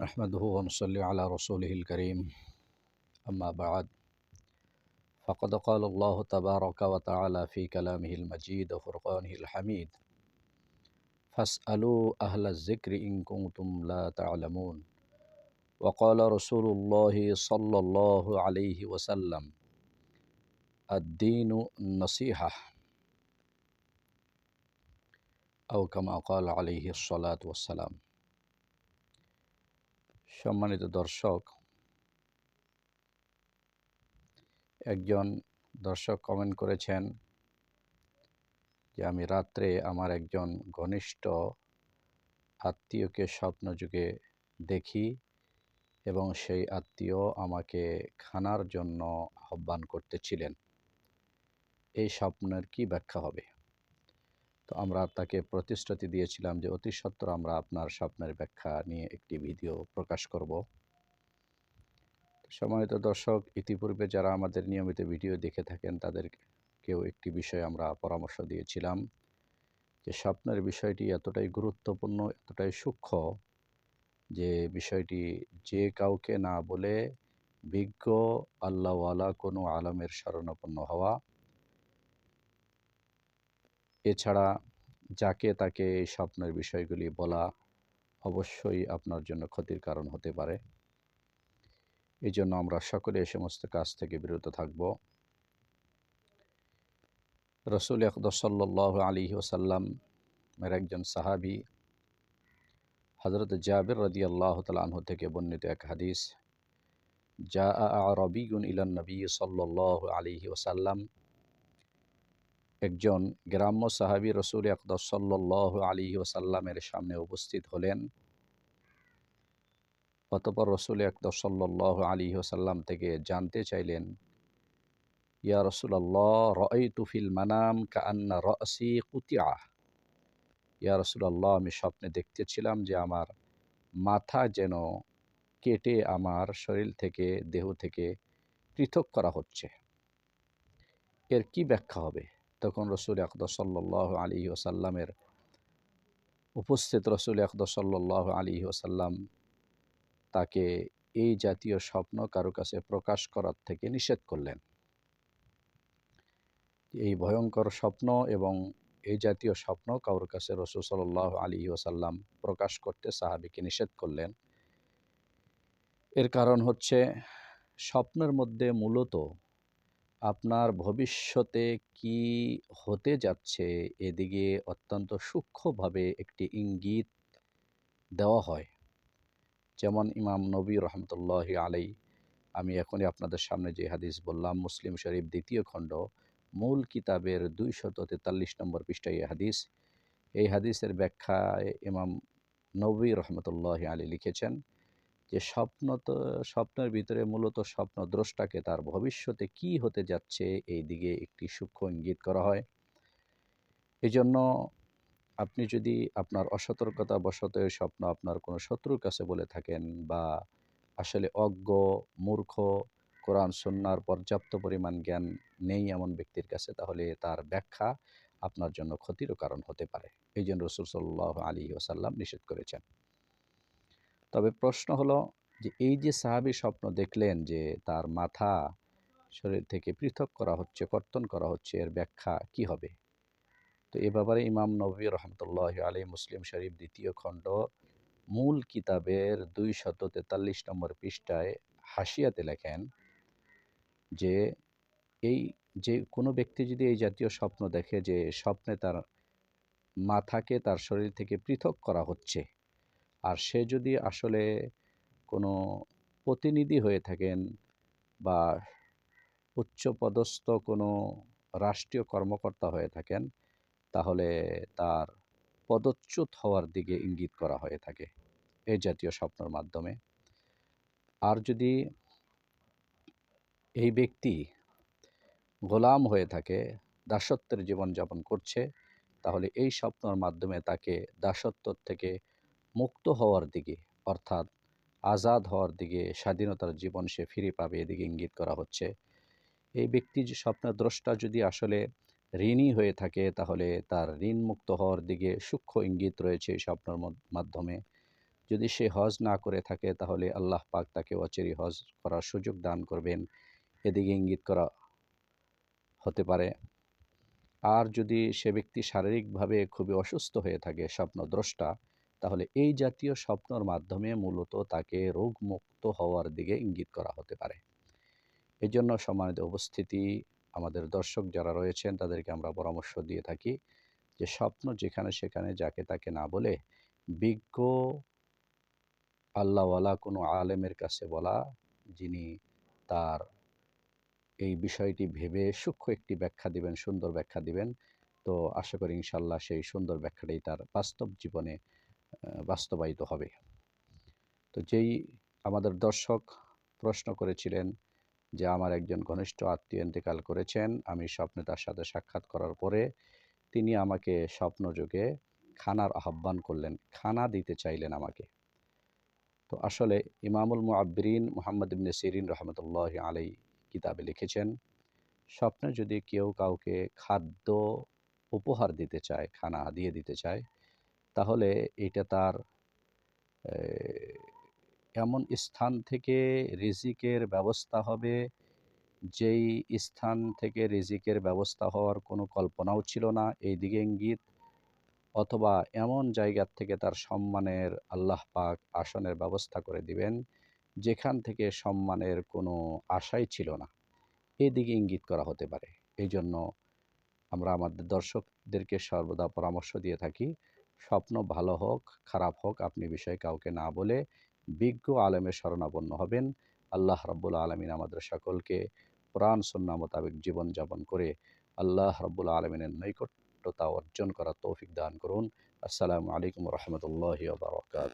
نحمده ونصلي على رسوله الكريم. أما بعد فقد قال الله تبارك وتعالى في كلامه المجيد وفرقانه الحميد فاسألوا أهل الذكر إن كنتم لا تعلمون وقال رسول الله صلى الله عليه وسلم الدين النصيحة أو كما قال عليه الصلاة والسلام সম্মানিত দর্শক, একজন দর্শক কমেন্ট করেছেন যে আমি রাত্রে আমার একজন ঘনিষ্ঠ আত্মীয়কে স্বপ্নযুগে দেখি এবং সেই আত্মীয় আমাকে খানার জন্য আহ্বান করতেছিলেন। এই স্বপ্নের কি ব্যাখ্যা হবে? তো আমরা তাকে প্রতিশ্রুতি দিয়েছিলাম যে, অতি সত্বর আমরা আপনার স্বপ্নের ব্যাখ্যা নিয়ে একটি ভিডিও প্রকাশ করব। সম্মানিত দর্শক, ইতিপূর্বে যারা আমাদের নিয়মিত ভিডিও দেখে থাকেন, তাদেরকেও একটি বিষয় আমরা পরামর্শ দিয়েছিলাম যে, স্বপ্নের বিষয়টি এতটাই গুরুত্বপূর্ণ, এতটাই সূক্ষ্ম যে, বিষয়টি যে কাউকে না বলে বিজ্ঞ আল্লাহওয়ালা কোনো আলমের শরণাপন্ন হওয়া এছাড়া যাকে তাকে এই স্বপ্নের বিষয়গুলি বলা অবশ্যই আপনার জন্য ক্ষতির কারণ হতে পারে। এই জন্য আমরা সকলে এই সমস্ত কাজ থেকে বিরত থাকব। রসুল আকদসাল্লাহ আলী ওসাল্লাম এর একজন সাহাবি হজরত জাবির রদি আল্লাহ তালাহ থেকে বর্ণিত এক হাদিস যা রবিগুন ইলান নবী সাল্লাহ আলী ওসাল্লাম একজন গ্রাম্য সাহাবি রসুল আকদস সাল্লাহ আলী ওসাল্লামের সামনে উপস্থিত হলেন। অতপর রসুল আকদস সাল্লাহ আলী ওসাল্লাম থেকে জানতে চাইলেন, ইয়া রসুল্লাহ রই তুফিল মানাম কান্না রসি কুতিয়া ইয়া রসুল্লাহ আমি স্বপ্নে দেখতেছিলাম যে আমার মাথা যেন কেটে আমার শরীর থেকে, দেহ থেকে পৃথক করা হচ্ছে। এর কি ব্যাখ্যা হবে? তখন রসুল আকদর সাল্লাহ আলী ওসাল্লামের উপস্থিত রসুল আকদর সাল্লাহ আলী ওসাল্লাম তাকে এই জাতীয় স্বপ্ন কারও কাছে প্রকাশ করার থেকে নিষেধ করলেন। এই ভয়ঙ্কর স্বপ্ন এবং এই জাতীয় স্বপ্ন কারোর কাছে রসুল সাল্লাহ আলী ওসাল্লাম প্রকাশ করতে সাহাবিকে নিষেধ করলেন। এর কারণ হচ্ছে স্বপ্নের মধ্যে মূলত আপনার ভবিষ্যতে কি হতে যাচ্ছে? এদিকে অত্যন্ত সূক্ষ্মভাবে একটি ইঙ্গিত দেওয়া হয়। যেমন ইমাম নবী রহমতুল্লাহ আলাই আমি এখনই আপনাদের সামনে যে হাদিস বললাম, মুসলিম শরীফ দ্বিতীয় খণ্ড, মূল কিতাবের দুইশত তেতাল্লিশ নম্বর পৃষ্ঠায় হাদিস। এই হাদিসের ব্যাখ্যায় ইমাম নবী রহমতুল্লাহ আলী লিখেছেন যে স্বপ্ন তো, স্বপ্নের ভিতরে মূলত স্বপ্ন দ্রষ্টাকে তার ভবিষ্যতে কি হতে যাচ্ছে, এই দিকে একটি সূক্ষ্ম ইঙ্গিত করা হয়। এই জন্য আপনি যদি আপনার অসতর্কতা বশত স্বপ্ন আপনার কোনো শত্রুর কাছে বলে থাকেন বা আসলে অজ্ঞ, মূর্খ, কোরআন সন্ন্যার পর্যাপ্ত পরিমাণ জ্ঞান নেই এমন ব্যক্তির কাছে, তাহলে তার ব্যাখ্যা আপনার জন্য ক্ষতিরও কারণ হতে পারে। এই জন্য রসুল সাল্লাহ আলী ওসাল্লাম নিষেধ করেছেন। তবে প্রশ্ন হলো যে, এই যে সাহাবি স্বপ্ন দেখলেন যে, তার মাথা শরীর থেকে পৃথক করা হচ্ছে, কর্তন করা হচ্ছে, এর ব্যাখ্যা কি হবে? তো এ ব্যাপারে ইমাম নবী রহমতুল্লাহ আলী মুসলিম শরীফ দ্বিতীয় খণ্ড মূল কিতাবের দুই শত তেতাল্লিশ নম্বর পৃষ্ঠায় হাসিয়াতে লেখেন যে, এই যে কোনো ব্যক্তি যদি এই জাতীয় স্বপ্ন দেখে যে, স্বপ্নে তার মাথাকে তার শরীর থেকে পৃথক করা হচ্ছে আর সে যদি আসলে কোনো প্রতিনিধি হয়ে থাকেন বা উচ্চপদস্থ কোনো রাষ্ট্রীয় কর্মকর্তা হয়ে থাকেন, তাহলে তার পদচ্যুত হওয়ার দিকে ইঙ্গিত করা হয়ে থাকে এই জাতীয় স্বপ্নর মাধ্যমে। আর যদি এই ব্যক্তি গোলাম হয়ে থাকে, দাসত্বের জীবনযাপন করছে, তাহলে এই স্বপ্নর মাধ্যমে তাকে দাসত্ব থেকে মুক্ত হওয়ার দিকে, অর্থাৎ আজাদ হওয়ার দিকে, স্বাধীনতার জীবন সে ফিরে পাবে এদিকে ইঙ্গিত করা হচ্ছে। এই ব্যক্তি স্বপ্নদ্রষ্টা যদি আসলে ঋণী হয়ে থাকে, তাহলে তার ঋণ মুক্ত হওয়ার দিকে সূক্ষ্ম ইঙ্গিত রয়েছে এই স্বপ্নের মাধ্যমে। যদি সে হজ না করে থাকে, তাহলে আল্লাহ পাক তাকে অচেরি হজ করার সুযোগ দান করবেন। এদিকে ইঙ্গিত করা হতে পারে। আর যদি সে ব্যক্তি শারীরিকভাবে খুবই অসুস্থ হয়ে থাকে, স্বপ্নদ্রষ্টা তাহলে এই জাতীয় স্বপ্নর মাধ্যমে মূলত তাকে রোগমুক্ত হওয়ার দিকে ইঙ্গিত করা হতে পারে। এই জন্য সম্মানিত উপস্থিতি, আমাদের দর্শক যারা রয়েছেন তাদেরকে আমরা পরামর্শ দিয়ে থাকি যে স্বপ্ন যেখানে সেখানে যাকে তাকে না বলে বিজ্ঞ আল্লাহওয়ালা কোনো আলেমের কাছে বলা, যিনি তার এই বিষয়টি ভেবে সূক্ষ্ম একটি ব্যাখ্যা দিবেন, সুন্দর ব্যাখ্যা দিবেন, তো আশা করি ইনশাল্লাহ সেই সুন্দর ব্যাখ্যাটাই তার বাস্তব জীবনে বাস্তবায়িত হবে। তো যেই আমাদের দর্শক প্রশ্ন করেছিলেন যে, আমার একজন ঘনিষ্ঠ আত্মীয় ইন্তেকাল করেছেন, আমি স্বপ্নে তার সাথে সাক্ষাৎ করার পরে তিনি আমাকে স্বপ্নযোগে খানার আহ্বান করলেন, খানা দিতে চাইলেন আমাকে। তো আসলে ইমামুল মুআব্বিরিন মোহাম্মদ ইবনে সিরিন রহমতুল্লাহ আলাই কিতাবে লিখেছেন, স্বপ্নে যদি কেউ কাউকে খাদ্য উপহার দিতে চায়, খানা দিয়ে দিতে চায় তাহলে এটা তার এমন স্থান থেকে রিজিকের ব্যবস্থা হবে, যেই স্থান থেকে রিজিকের ব্যবস্থা হওয়ার কোনো কল্পনাও ছিল না এই দিকে ইঙ্গিত অথবা এমন জায়গার থেকে তার সম্মানের আল্লাহ পাক আসনের ব্যবস্থা করে দিবেন, যেখান থেকে সম্মানের কোনো আশাই ছিল না। এদিকে ইঙ্গিত করা হতে পারে। এই জন্য আমরা আমাদের দর্শকদেরকে সর্বদা পরামর্শ দিয়ে থাকি স্বপ্ন ভালো হোক, খারাপ হোক, আপনি বিষয়ে কাউকে না বলে বিজ্ঞ আলেমের শরণাপন্ন হবেন। আল্লাহ রব্বুল আলমিন আমাদের সকলকে কোরআন সন্না মোতাবেক জীবনযাপন করে আল্লাহ রব্বুল আলমিনের নৈকট্যতা অর্জন করার তৌফিক দান করুন। আসসালামু আলাইকুম রহমতুল্লাহ বারকাত